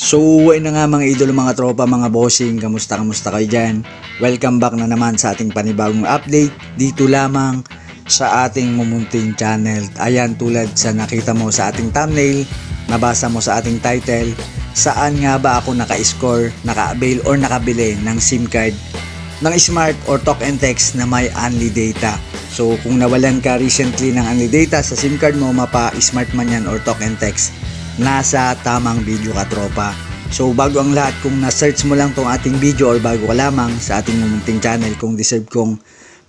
So, ayun na nga mga idolo, mga tropa, mga bossing, kamusta kamusta kayo dyan? Welcome back na naman sa ating panibagong update dito lamang sa ating mumunting channel. Ayan tulad sa nakita mo sa ating thumbnail, nabasa mo sa ating title, saan nga ba ako naka-score, naka-avail or nakabili ng SIM card ng smart or talk and text na may unli data. So kung nawalan ka recently ng unli data sa SIM card mo, mapa smart man yan or talk and text, nasa tamang video ka tropa. So bago ang lahat, kung na-search mo lang tong ating video or bago ka lamang sa ating mumunting channel, kung deserve kong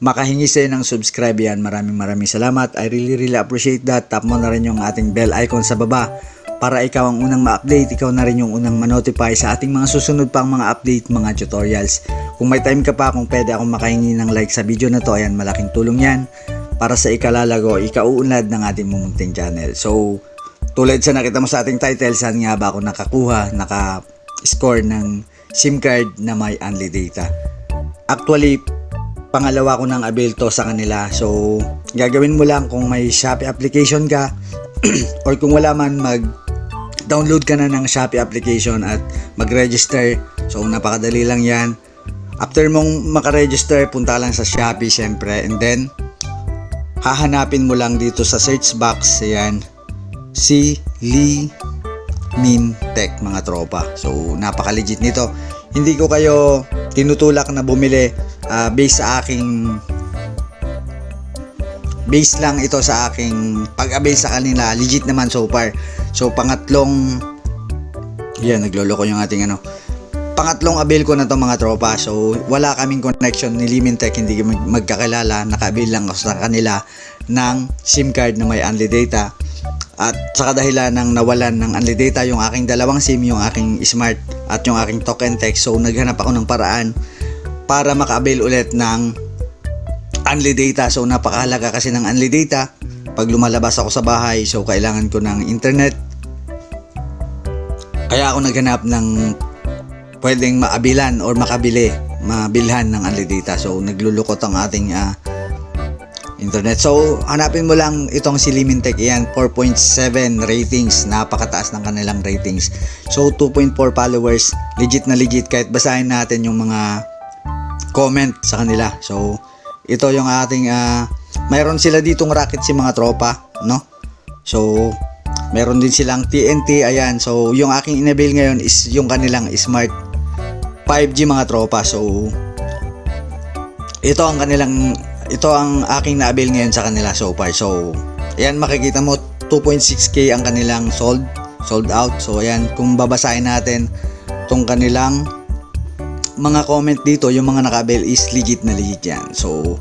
makahingi sa'yo ng subscribe yan, maraming maraming salamat. I really really appreciate that. Tap mo na rin yung ating bell icon sa baba para ikaw ang unang ma-update, ikaw na rin yung unang ma-notify sa ating mga susunod pang mga update, mga tutorials. Kung may time ka pa, kung pwede akong makahingi ng like sa video na to, ayan, malaking tulong yan para sa ikalalago, ikauunlad ng ating mumunting channel. So, tulad sa nakita mo sa ating title, saan nga ba ako nakakuha, naka-score ng SIM card na may unli data. Actually, pangalawa ko ng avail to sa kanila. So, gagawin mo lang kung may Shopee application ka or kung wala man mag download ka na ng Shopee application at mag-register. So, napakadali lang yan. After mong makaregister, punta lang sa Shopee syempre. And then, hahanapin mo lang dito sa search box. Ayan. Si Lee Min Tech mga tropa. So, napaka-legit nito. Hindi ko kayo tinutulak na bumili ah, based sa aking base lang ito sa aking pag-avail sa kanila. Legit naman so far. So, pangatlong yan, nagloloko yung ating ano. Pangatlong avail ko na to mga tropa. So, wala kaming connection ni Limintech, hindi mag- magkakilala. Naka-avail lang ako sa kanila ng SIM card na may unli data. At sa kadahilan ng nawalan ng unli data yung aking dalawang SIM, yung aking smart at yung aking token text. So, naghanap ako ng paraan para maka-avail ulit ng unli data. So, napakahalaga kasi ng unli data. Pag lumalabas ako sa bahay, so kailangan ko ng internet. Kaya ako naghanap ng pwedeng maabilan or makabili, mabilhan ng unli data. So, naglulukot ang ating ah, internet. So, hanapin mo lang itong si Limintech. Yan, 4.7 ratings. Napakataas ng kanilang ratings. So, 2.4 followers. Legit na legit. Kahit basahin natin yung mga comment sa kanila. So, ito yung ating ah, mayroon sila ditong racket si mga tropa, no? So, meron din silang TNT, ayan. So, yung aking inabil ngayon is yung kanilang smart 5G mga tropa. So, ito ang kanilang ito ang aking naabil ngayon sa kanila so far. So, ayan makikita mo 2.6k ang kanilang sold, sold out. So, ayan kung babasahin natin tong kanilang mga comment dito, yung mga nakabil is legit na legit yan. So,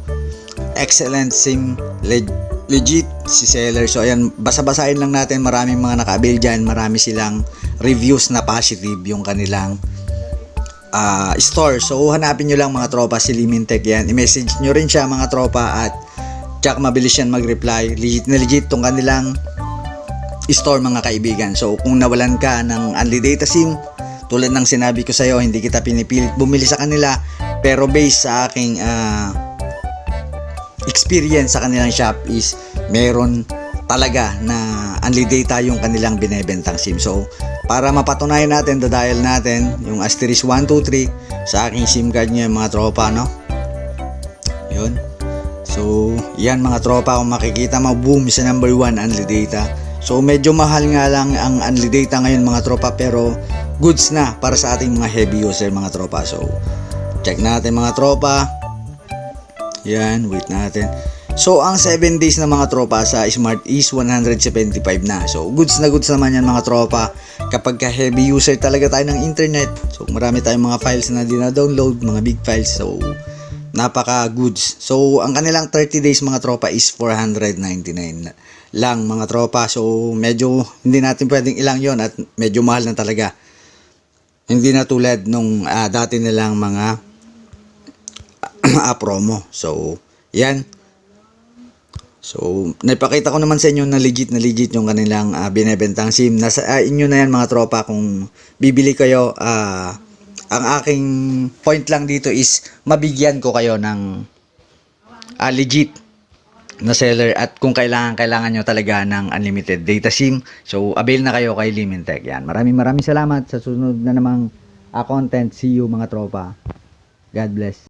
excellent sim, leg- legit si seller. So, ayan, basa-basahin lang natin. Maraming mga nakabil dyan. Marami silang reviews na positive yung kanilang ah, store. So, hanapin nyo lang mga tropa si Limintech yan. I-message nyo rin siya mga tropa at tsak mabilis yan mag-reply. Legit na legit tong kanilang store mga kaibigan. So, kung nawalan ka ng unli data SIM, tulad ng sinabi ko sa'yo, hindi kita pinipilit bumili sa kanila. Pero based sa aking ah, experience sa kanilang shop is meron talaga na unli data yung kanilang binebentang SIM. So, para mapatunayan natin, dadial natin yung asterisk 123 sa aking SIM card niya mga tropa, no? Yun. So, yan mga tropa, kung makikita mo, boom, sa number 1, unli data. So, medyo mahal nga lang ang unli data ngayon mga tropa, pero goods na para sa ating mga heavy user mga tropa. So, check natin mga tropa. Yan, wait natin. So, ang 7 days na mga tropa sa Smart is 175 na. So, goods na goods naman yan mga tropa. Kapag ka heavy user talaga tayo ng internet, so marami tayong mga files na dina-download, mga big files. So, napaka goods. So, ang kanilang 30 days mga tropa is 499 lang mga tropa. So, medyo hindi natin pwedeng ilang yon at medyo mahal na talaga. Hindi na tulad nung ah, dati nilang mga ah, promo. So, yan. So, naipakita ko naman sa inyo na legit na legit yung kanilang ah, binebentang SIM. Nasa ah, inyo na yan mga tropa kung bibili kayo. ah, ang aking point lang dito is mabigyan ko kayo ng ah, legit na seller at kung kailangan kailangan nyo talaga ng unlimited data SIM. So avail na kayo kay Limentech yan. Maraming maraming salamat. Sa sunod na namang ah, content see you mga tropa. God bless